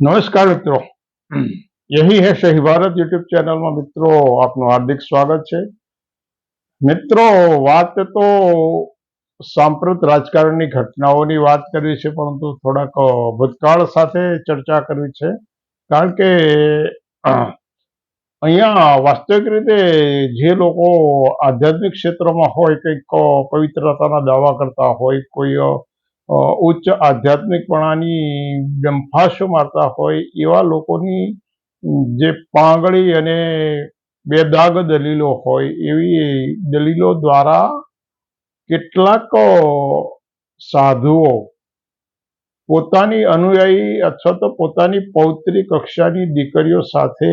નમસ્કાર મિત્રો. યહી હે શહી ભારત યુટ્યુબ ચેનલમાં મિત્રો, આપનું હાર્દિક સ્વાગત છે. મિત્રો, વાત તો સાંપ્રત રાજકારણની ઘટનાઓની વાત કરવી છે, પરંતુ થોડાક ભૂતકાળ સાથે ચર્ચા કરવી છે. કારણ કે અહીંયા વાસ્તવિક રીતે જે લોકો આધ્યાત્મિક ક્ષેત્રમાં હોય, કંઈક પવિત્રતાના દાવા કરતા હોય, કોઈ ઉચ્ચ આધ્યાત્મિકપણાની ડંફાશો મારતા હોય એવા લોકોની જે પાંગળી અને બેદાગ દલીલો હોય એવી દલીલો દ્વારા કેટલાક સાધુઓ પોતાની અનુયાયી અથવા તો પોતાની પૌત્રી કક્ષાની દીકરીઓ સાથે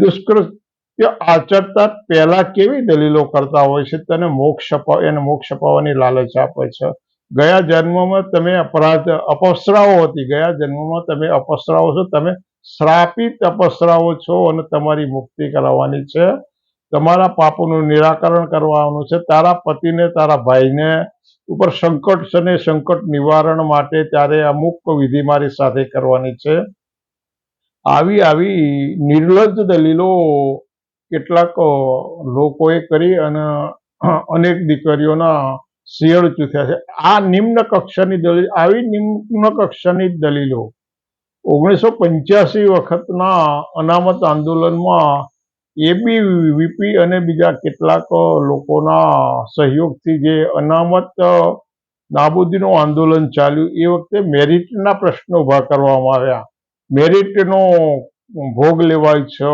દુષ્કૃત્ય આચરતા પહેલા કેવી દલીલો કરતા હોય છે? તેને મોક્ષ અપાવ, એને મોક્ષ અપાવવાની લાલચ આપે છે. ગયા જન્મમાં તમે અપરાધ અપસરાઓ હતી. ગયા જન્મમાં તમે અપસરાઓ છો. તમે શ્રાપિત અપસરાઓ છો અને તમારી મુક્તિ કરાવવાની છે. તમારા પાપોનું નિરાકરણ કરવાનું છે. તારા પતિને, તારા ભાઈને ઉપર સંકટ છે ને સંકટ નિવારણ માટે ત્યારે અમુક વિધિ મારી સાથે કરવાની છે. આવી આવી નિર્લજ્જ દલીલો કેટલાક લોકોએ કરી અને અનેક દીકરીઓના શિયળ ચૂથ્યા છે. આ નિમ્ન કક્ષાની દલીલ, આવી નિમ્ન કક્ષાની દલીલો ઓગણીસો પંચ્યાસી વખતના અનામત આંદોલનમાં એબીવીપી અને બીજા કેટલાક લોકોના સહયોગથી જે અનામત નાબૂદીનું આંદોલન ચાલ્યું, એ વખતે મેરિટના પ્રશ્નો ઊભા કરવામાં આવ્યા. મેરિટનો ભોગ લેવાય છે.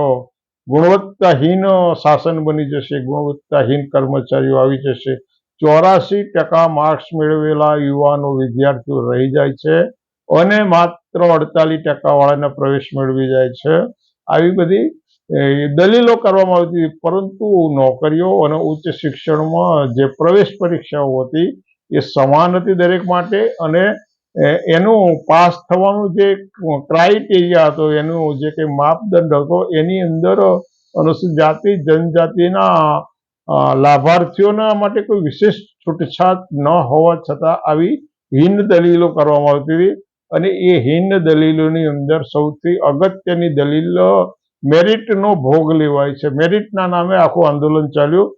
ગુણવત્તાહીન શાસન બની જશે, ગુણવત્તાહીન કર્મચારીઓ આવી જશે. ચોરાસી ટકા માર્ક્સ મેળવેલા યુવાનો વિદ્યાર્થીઓ રહી જાય છે અને માત્ર અડતાલીસ ટકા વાળાને પ્રવેશ મેળવી જાય છે આવી બધી દલીલો કરવામાં આવતી. પરંતુ નોકરીઓ અને ઉચ્ચ શિક્ષણમાં જે પ્રવેશ પરીક્ષાઓ હતી, એ સમાન હતી દરેક માટે અને એનું પાસ થવાનું જે ક્રાઇટેરિયા હતો, એનું જે કંઈ માપદંડ હતો, એની અંદર અનુસૂચિત જાતિ, જનજાતિના લાભાર્થીઓના માટે કોઈ વિશેષ છૂટછાટ ન હોવા છતાં આવી હીન દલીલો કરવામાં આવતી હતી અને એ હીન દલીલોની અંદર સૌથી અગત્યની દલીલ મેરિટનો ભોગ લેવાય છે. મેરિટના નામે આખું આંદોલન ચાલ્યું.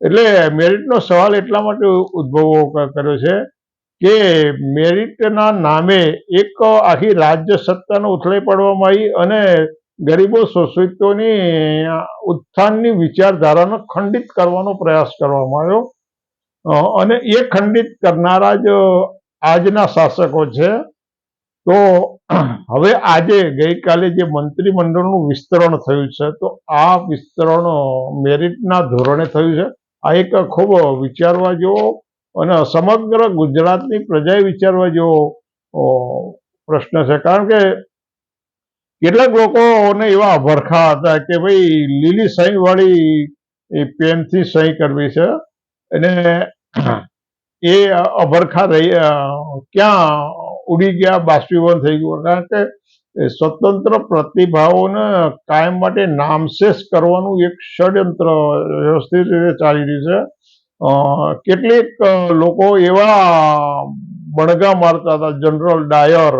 એટલે મેરિટનો સવાલ એટલા માટે ઉદ્ભવો કર્યો છે કે મેરિટના નામે એક આખી રાજ્ય સત્તાનો ઉથલાઈ પાડવામાં આવી અને ગરીબો શોષિતોની ઉત્થાનની વિચારધારાનો ખંડિત કરવાનો પ્રયાસ કરવામાં આવ્યો. અને એ ખંડિત કરનારા જ આજના શાસકો છે. તો હવે આજે ગઈકાલે જે મંત્રીમંડળનું વિસ્તરણ થયું છે, તો આ વિસ્તરણ મેરિટના ધોરણે થયું છે. આ એક ખૂબ વિચારવા જેવો અને સમગ્ર ગુજરાતની પ્રજાએ વિચારવા જેવો પ્રશ્ન છે. કારણ કે કેટલાક લોકોને એવા અભરખા હતા કે ભાઈ લીલી સહી વાળી એ પેનથી સહી કરવી છે અને એ અભરખા રહી ક્યાં ઉડી ગયા, બાષ્પીભવન થઈ ગયું. કારણ કે સ્વતંત્ર પ્રતિભાઓને કાયમ માટે નામશેષ કરવાનું એક ષડયંત્ર વ્યવસ્થિત રીતે ચાલી રહ્યું છે. કેટલીક લોકો એવા બણગા મારતા હતા, જનરલ ડાયર,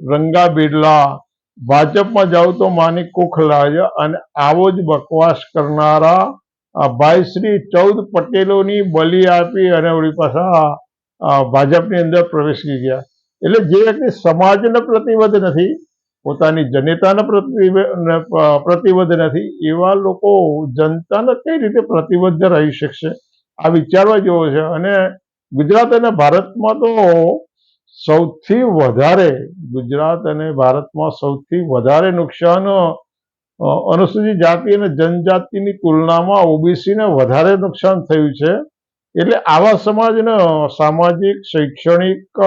રંગા બિરલા ભાજપમાં જાવ તો માની કુખ અને આવો જ બકવાસ કરનારા ભાઈ શ્રી ચૌદ પટેલોની બલી આપી અને વળી પાછા ભાજપની અંદર પ્રવેશી ગયા. એટલે જે વ્યક્તિ સમાજને પ્રતિબદ્ધ નથી, પોતાની જનતાને પ્રતિબ- પ્રતિબદ્ધ નથી, એવા લોકો જનતાને કઈ રીતે પ્રતિબદ્ધ રહી શકશે? આ વિચારવા જેવો છે. અને ગુજરાત અને ભારતમાં તો સૌથી વધારે ગુજરાત અને ભારતમાં સૌથી વધારે નુકસાન અનુસૂચિત જાતિ અને જનજાતિની તુલનામાં ઓબીસીને વધારે નુકસાન થયું છે. એટલે આવા સમાજને સામાજિક, શૈક્ષણિક,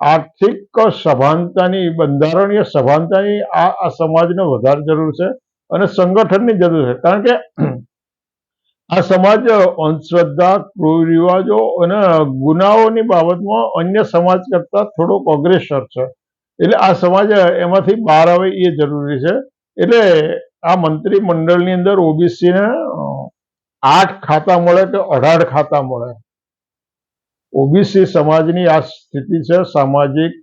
આર્થિક સભાનતાની, બંધારણીય સભાનતાની આ સમાજને વધારે જરૂર છે અને સંગઠનની જરૂર છે. કારણ કે આ સમાજ અંધશ્રદ્ધા કુરિવાજો અને ગુનાઓની બાબતમાં અન્ય સમાજ કરતા થોડોક અગ્રેસર છે. એટલે આ સમાજ એમાંથી બહાર આવે એ જરૂરી છે. એટલે આ મંત્રી મંડળની અંદર ઓબીસીને આઠ ખાતા મળે કે અઢાર ખાતા મળે. ઓબીસી સમાજની આ સ્થિતિ છે સામાજિક,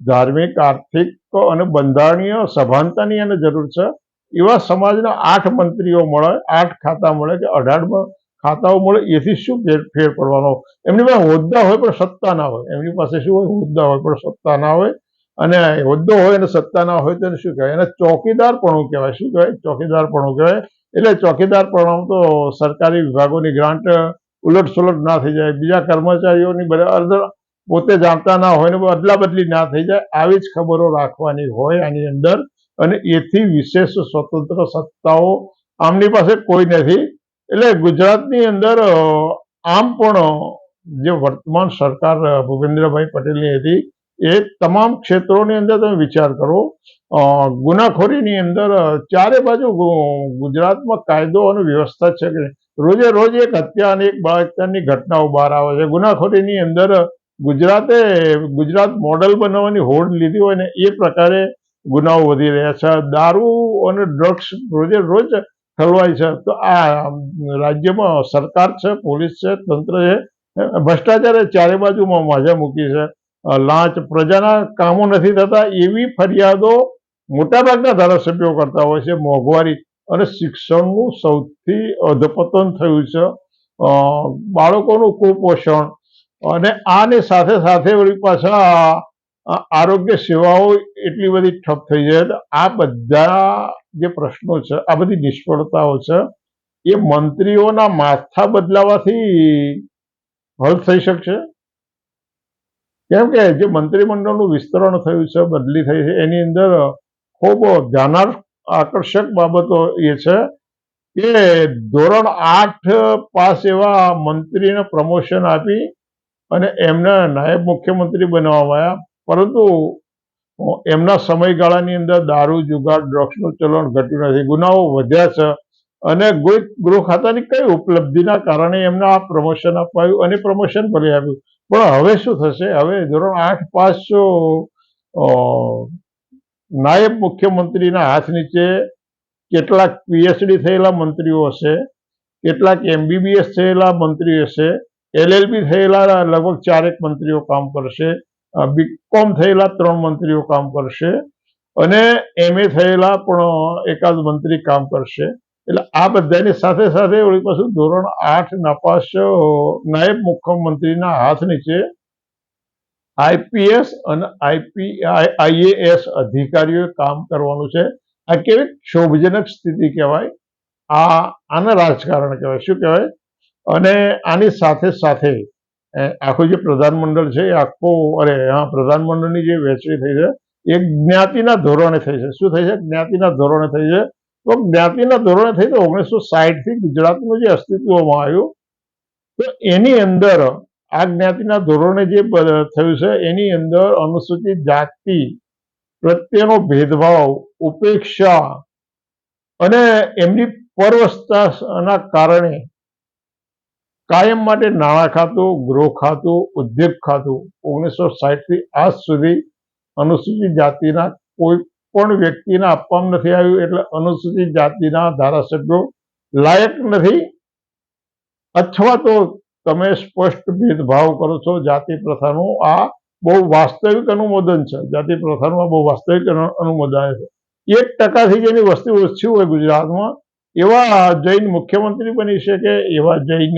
ધાર્મિક, આર્થિક અને બંધારણીય સભાનતાની એને જરૂર છે. એવા સમાજના આઠ મંત્રીઓ મળે, આઠ ખાતા મળે કે અઢારમાં ખાતાઓ મળે, એથી શું ફેર પડવાનો? એમની પાસે હોદ્દા હોય પણ સત્તા ના હોય. એમની પાસે શું હોય? હોદ્દા હોય પણ સત્તા ના હોય. અને હોદ્દો હોય અને સત્તા ના હોય તો એને શું કહેવાય? એને ચોકીદારપણું કહેવાય. શું કહેવાય? ચોકીદારપણું કહેવાય. એટલે ચોકીદારપણું તો સરકારી વિભાગોની ગ્રાન્ટ ઉલટ સુલટ ના થઈ જાય. બીજા કર્મચારીઓની બધા પોતે જાણતા ના હોય ને અદલા બદલી ના થઈ જાય. આવી જ ખબરો રાખવાની હોય આની અંદર. અને એથી વિશેષ સ્વતંત્ર સત્તાઓ આમની પાસે કોઈ નથી એટલે ગુજરાતની અંદર આમ પણ જે વર્તમાન સરકાર ભૂપેન્દ્રભાઈ પટેલની હતી, એ તમામ ક્ષેત્રોની અંદર તમે વિચાર કરો ગુનાખોરીની અંદર ચારે બાજુ ગુજરાતમાં કાયદો અને વ્યવસ્થા છે કે? રોજે રોજ એક હત્યા અને એક બળાત્કારની ઘટનાઓ બહાર આવે છે ગુનાખોરીની અંદર ગુજરાતે ગુજરાત મોડલ બનાવવાની હોડ લીધી હોય ને એ પ્રકારે ગુનાઓ વધી રહ્યા છે. દારૂ અને ડ્રગ્સ રોજે રોજ ઠલવાય છે. તો આ રાજ્યમાં સરકાર છે, પોલીસ છે, તંત્ર છે, ભ્રષ્ટાચારે ચારે બાજુમાં માજા મૂકી છે. લાંચ પ્રજાના કામો નથી થતા એવી ફરિયાદો મોટાભાગના ધારાસભ્યો કરતા હોય છે. મોંઘવારી અને શિક્ષણનું સૌથી અધપતન થયું છે. બાળકોનું કુપોષણ અને આની સાથે સાથે વળી પાછા આરોગ્ય સેવાઓ એટલી બધી ઠપ થઈ જાય તો આ બધા જે પ્રશ્નો છે, આ બધી નિષ્ફળતાઓ છે, એ મંત્રીઓના માથા બદલાવાથી હલ થઈ શકશે? કેમ કે જે મંત્રીમંડળનું વિસ્તરણ થયું છે, બદલી થઈ છે, એની અંદર ખૂબ ધ્યાનાર, આકર્ષક બાબતો એ છે કે ધોરણ આઠ પાસ એવા મંત્રીને પ્રમોશન આપી અને એમને નાયબ મુખ્યમંત્રી બનાવવામાં આવ્યા. પરંતુ એમના સમયગાળાની અંદર દારૂ, જુગાર ડ્રગ્સનું ચલણ ઘટ્યું નથી. ગુનાઓ વધ્યા છે અને ગૃહ ખાતાની કઈ ઉપલબ્ધિના કારણે એમને આ પ્રમોશન અપાયું અને પ્રમોશન ભલે આપ્યું. પણ હવે શું થશે? હવે ધોરણ આઠ પાસ નાયબ મુખ્યમંત્રીના હાથ નીચે કેટલાક પીએચડી થયેલા મંત્રીઓ હશે, કેટલાક એમબીબીએસ થયેલા મંત્રી હશે એલએલબી થયેલા લગભગ ચારેક મંત્રીઓ કામ કરશે બીકોમ થયેલા ત્રણ મંત્રીઓ કામ કરશે અને એમએ થયેલા પણ એકાદ મંત્રી કામ કરશે. એટલે આ બધાની સાથે સાથે વળી પાછું ધોરણ આઠ નાપાસ નાયબ મુખ્યમંત્રીના હાથ નીચે આઈપીએસ અને આઈપી આઈએએસ અધિકારીઓએ કામ કરવાનું છે. આ કેવી ક્ષોભજનક સ્થિતિ કહેવાય? આ, આને રાજકારણ કહેવાય. શું કહેવાય? અને આની સાથે સાથે આખું જે પ્રધાનમંડળ છે, એ આખો, અરે, હા, પ્રધાનમંડળની જે વહેંચણી થઈ છે, એ જ્ઞાતિના ધોરણે થઈ છે. શું થઈ છે? જ્ઞાતિના ધોરણે થઈ છે. તો જ્ઞાતિના ધોરણે થઈ તો ઓગણીસો સાહીઠથી ગુજરાતનું જે અસ્તિત્વમાં આવ્યું, તો એની અંદર આ જ્ઞાતિના ધોરણે જે થયું છે, એની અંદર અનુસૂચિત જાતિ પ્રત્યેનો ભેદભાવ, ઉપેક્ષા અને એમની પરવસ્તાના કારણે કાયમ માટે નાણાં ખાતું, ગૃહ ખાતું, ઉદ્યોગ ખાતું ઓગણીસો સાહીઠથી આજ સુધી અનુસૂચિત જાતિના કોઈ પણ વ્યક્તિને આપવામાં નથી આવ્યું એટલે અનુસૂચિત જાતિના ધારાસભ્યો લાયક નથી. અથવા તો તમે સ્પષ્ટ ભેદભાવ કરો છો જાતિ પ્રથાનું. આ બહુ વાસ્તવિક અનુમોદન છે. જાતિ પ્રથાનું બહુ વાસ્તવિક અનુમોદન છે. એક ટકાથી જેની વસ્તી ઓછી હોય ગુજરાતમાં એવા જૈન મુખ્યમંત્રી બની શકે, એવા જૈન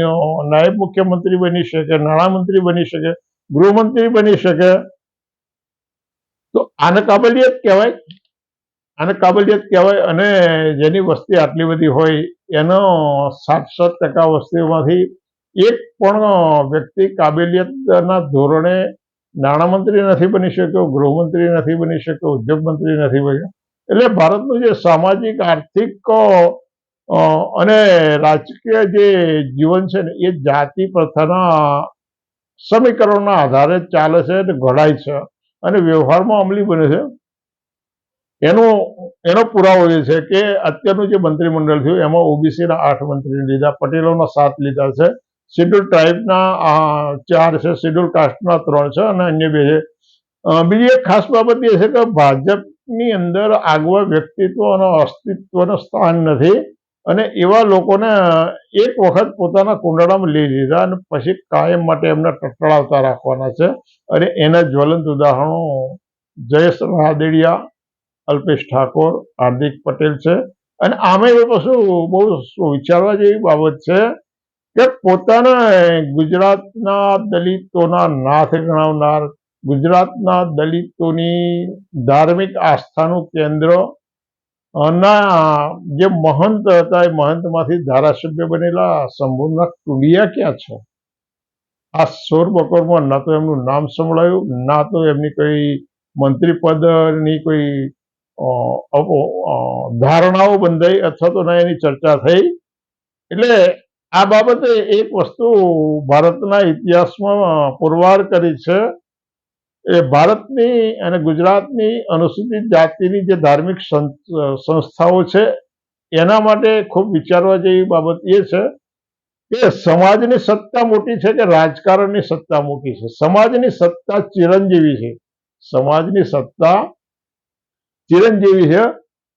નાયબ મુખ્યમંત્રી બની શકે, નાણામંત્રી બની શકે, ગૃહમંત્રી બની શકે. તો આને કાબલિયત કહેવાય, આને કાબલિયત કહેવાય અને જેની વસ્તી આટલી બધી હોય એનો સાતસઠ સાત ટકા વસ્તીમાંથી એક પણ વ્યક્તિ કાબેલિયતના ધોરણે નાણામંત્રી નથી બની શક્યો, ગૃહમંત્રી નથી બની શક્યો ઉદ્યોગ મંત્રી નથી બન્યો. એટલે ભારતનું જે સામાજિક, આર્થિક અને રાજકીય જે જીવન છે ને, એ જાતિ પ્રથાના સમીકરણોના આધારે ચાલે છે અને ઘડાય છે. અને વ્યવહારમાં અમલી બને છે. એનો એનો પુરાવો એ છે કે અત્યારનું જે મંત્રીમંડળ થયું, એમાં ઓબીસીના આઠ મંત્રી લીધા, પટેલોના સાત લીધા છે. શેડ્યુલ ટ્રાઇબના ચાર છે, શેડ્યુલ કાસ્ટના ત્રણ છે અને અન્ય બે છે. બીજી એક ખાસ બાબત એ છે કે ભાજપની અંદર આગવા વ્યક્તિત્વ અને અસ્તિત્વનું સ્થાન નથી. અને એવા લોકોને એક વખત પોતાના કુંડાળામાં લઈ લીધા અને પછી કાયમ માટે એમને ટટળાવતા રાખવાના છે. અને એના જ્વલંત ઉદાહરણો જયેશ રાદેડિયા, અલ્પેશ ઠાકોર, હાર્દિક પટેલ છે. અને આમે પાછું બહુ વિચારવા જેવી બાબત છે કે પોતાના ગુજરાતના દલિતોના નાથ ગણાવનાર, ગુજરાતના દલિતોની ધાર્મિક આસ્થાનું કેન્દ્ર ના જે મહંત હતા, એ મહંતમાંથી ધારાસભ્ય બનેલા શંભુનાથ ટુંડિયા ક્યાં છે? આ સોર બકોરમાં ના તો એમનું નામ સંભળાયું, ના તો એમની કોઈ મંત્રી પદની કોઈ ધારણાઓ બંધાઈ અથવા તો ના એની ચર્ચા થઈ. એટલે આ બાબતે એક વસ્તુ ભારતના ઇતિહાસમાં પુરવાર કરી છે. એ ભારતની અને ગુજરાતની અનુસૂચિત જાતિની જે ધાર્મિક સંસ્થાઓ છે, એના માટે ખૂબ વિચારવા જેવી બાબત એ છે કે સમાજની સત્તા મોટી છે કે રાજકારણની સત્તા મોટી છે? સમાજની સત્તા ચિરંજીવી છે. સમાજની સત્તા ચિરંજીવી છે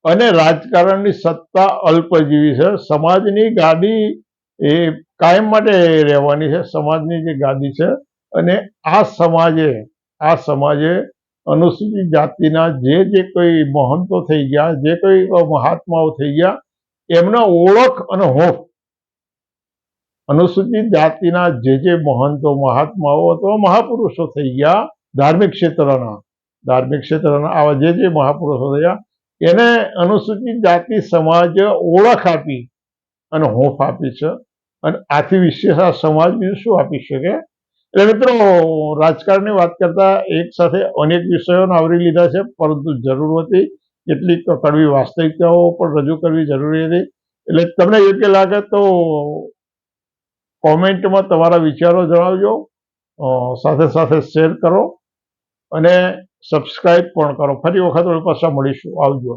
અને રાજકારણની સત્તા અલ્પજીવી છે. સમાજની ગાદી એ કાયમ માટે રહેવાની છે. સમાજની જે ગાદી છે અને આ સમાજે આ સમાજે અનુસૂચિત જાતિના જે જે કોઈ મહંતો થઈ ગયા, જે કોઈ મહાત્માઓ થઈ ગયા, એમના ઓળખ અને હોફ. અનુસૂચિત જાતિના જે જે મહંતો, મહાત્માઓ અથવા મહાપુરુષો થઈ ગયા ધાર્મિક ક્ષેત્રના. ધાર્મિક ક્ષેત્રના આવા જે જે મહાપુરુષો થયા, એને અનુસૂચિત જાતિ સમાજ ઓળખ આપી અને હોફ આપી છે. અને આથી વિશેષ આ સમાજ બીજું શું આપી શકે? એટલે મિત્રો, રાજકારણની વાત કરતા એક સાથે અનેક વિષયોને આવરી લીધા છે, પરંતુ જરૂર હતી કેટલીક કડવી વાસ્તવિકતાઓ પણ રજૂ કરવી જરૂરી હતી. એટલે તમને યોગ્ય લાગે તો કોમેન્ટમાં તમારા વિચારો જણાવજો સાથે સાથે શેર કરો અને સબસ્ક્રાઈબ પણ કરો. ફરી વખત પાછા મળીશું. આવજો.